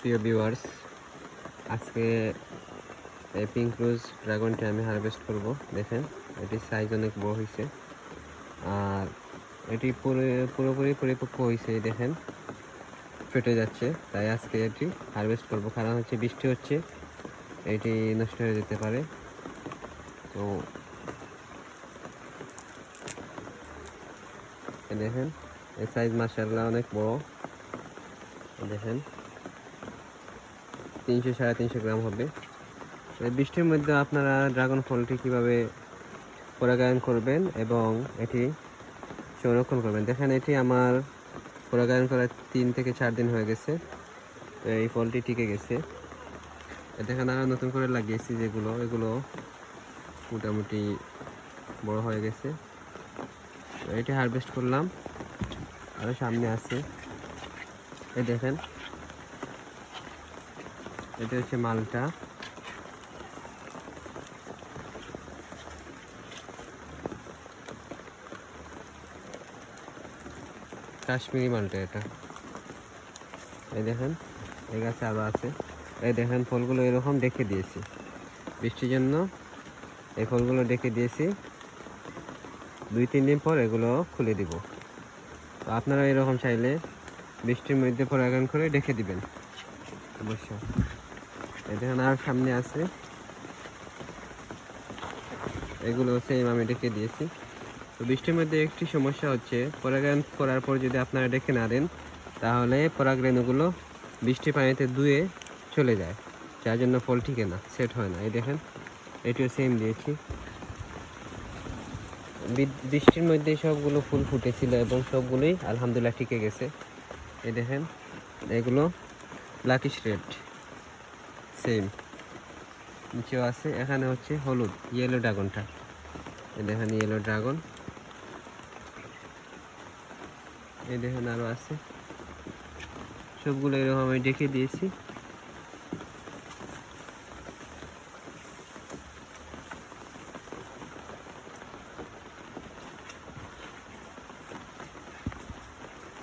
প্রিয় ভিউয়ার্স আজকে এই পিঙ্ক রোজ ড্রাগনটি আমি হারভেস্ট করব। দেখেন এটির সাইজ অনেক বড় হয়েছে আর এটি পুরো, পুরোপুরি পরিপক্ক হয়েছে দেখেন। ফেটে যাচ্ছে, তাই আজকে এটি হারভেস্ট করব। কারণ হচ্ছে বৃষ্টি হচ্ছে, এটি নষ্ট হয়ে যেতে পারে। তো দেখেন, এই সাইজ মার্শাল্লাহ অনেক বড়। দেখেন। তিনশো সাড়ে তিনশো গ্রাম হবে। বৃষ্টির মধ্যে আপনারা ড্রাগন ফলটি কীভাবে পরাগায়ন করবেন এবং এটি সংরক্ষণ করবেন। দেখেন, এটি আমার পরাগায়ন করার তিন থেকে চার দিন হয়ে গেছে। তো এই ফলটি টিকে গেছে। দেখেন আরও নতুন করে লাগিয়েছি যেগুলো, এগুলো মোটামুটি বড় হয়ে গেছে। তো এটি হারভেস্ট করলাম। আরও সামনে আছে। এই দেখেন এটা হচ্ছে মালটা। কাশ্মীরি মালটা এটা। এই দেখেন, এই গাছে আরও আছে। এই দেখেন, ফলগুলো এরকম ডেকে দিয়েছি। বৃষ্টির জন্য এই ফলগুলো ডেকে দিয়েছি। দুই, তিন দিন পর এগুলো খুলে দিব। তো আপনারা এরকম চাইলে বৃষ্টির মধ্যে পরাগায়ন করে ডেকে দিবেন। অবশ্য এই দেখেন আর সামনে আছে। এগুলো সেম আমি ডেকে দিয়েছি। তো বৃষ্টির মধ্যে একটি সমস্যা হচ্ছে, পরাগায়ন করার পর যদি আপনারা ডেকে না দেন, তাহলে পরাগরেণুগুলো বৃষ্টি পানিতে ধুয়ে চলে যায়। যার জন্য ফল ঠিকে না সেট হয় না। এই দেখেন, এটিও সেম দিয়েছি। বৃষ্টির মধ্যে সবগুলো ফুল ফুটেছিল এবং সবগুলোই আলহামদুলিল্লাহ টিকে গেছে। এই দেখেন, এগুলো ব্ল্যাকিশ রেড সেম নিচেও আছে, এখানে হচ্ছে হলুদ ইয়েলো ড্রাগনটা দেখেন ইয়েলো ড্রাগন এই দেখেন আরও আছে। সবগুলো এরকম আমি ডেকে দিয়েছি।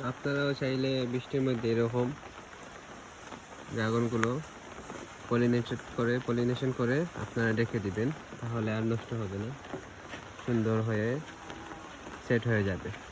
আপনারাও চাইলে বৃষ্টির মধ্যে এরকম ড্রাগনগুলো পলিনেটেড করে পলিনেশন করে আপনারা রেখে দিবেন, তাহলে আর নষ্ট হবে না। সুন্দর হয়ে সেট হয়ে যাবে।